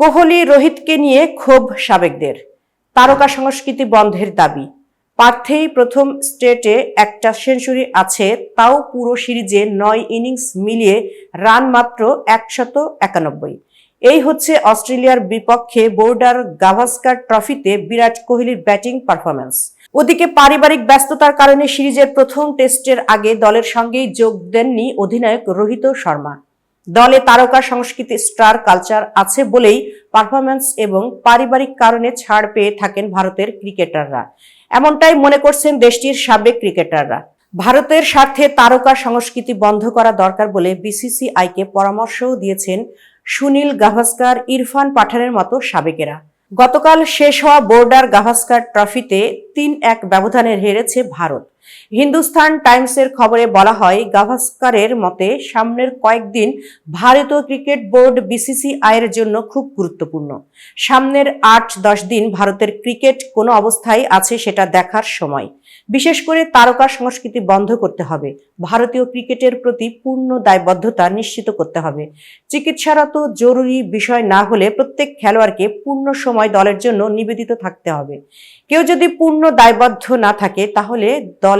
কোহলি রোহিতকে নিয়ে ক্ষোভ সাবেকদের। তারকা সংস্কৃতি বন্ধের দাবি। পার্থেই প্রথম স্টেটে একটা সেঞ্চুরি আছে, তাও পুরো সিরিজে নয় ইনিংস মিলিয়ে রান মাত্র একশত একানব্বই। এই হচ্ছে অস্ট্রেলিয়ার বিপক্ষে বোর্ডার গাভাস্কার ট্রফিতে বিরাট কোহলির ব্যাটিং পারফরম্যান্স। ওদিকে পারিবারিক ব্যস্ততার কারণে সিরিজের প্রথম টেস্টের আগে দলের সঙ্গেই যোগ দেননি অধিনায়ক রোহিত শর্মা। দলে তারকা সংস্কৃতি স্টার কালচার আছে বলেই পারফরম্যান্স এবং পারিবারিক কারণে ছাড় পেয়ে থাকেন ভারতের ক্রিকেটাররা। এমনটাই মনে করছেন দেশটির সাবেক ক্রিকেটাররা। ভারতের স্বার্থে তারকা সংস্কৃতি বন্ধ করা দরকার বলে বিসিসিআইকে পরামর্শও দিয়েছেন সুনীল গাভাস্কার, ইরফান পাঠানের মতো সাবেকেরা। গতকাল শেষ হওয়া বোর্ডার গাভাস্কার ট্রফিতে তিন এক ব্যবধানে হেরেছে ভারত। হিন্দুস্তান টাইমসের খবরে বলা হয়, গাভাস্কারের মতে সামনের কয়েকদিন ভারতীয় ক্রিকেট বোর্ড বিসিসিআই এর জন্য খুব গুরুত্বপূর্ণ। সামনের আট দশ দিন ভারতের ক্রিকেট কোনো অবস্থায় আছে সেটা দেখার সময়। বিশেষ করে তারকা সংস্কৃতি বন্ধ করতে হবে। ভারতীয় ক্রিকেটের প্রতি পূর্ণ দায়বদ্ধতা নিশ্চিত করতে হবে। চিকিৎসারত জরুরি বিষয় না হলে প্রত্যেক খেলোয়াড়কে পূর্ণ সময় দলের জন্য নিবেদিত থাকতে হবে। কেউ যদি পূর্ণ দায়বদ্ধ না থাকে, তাহলে দলে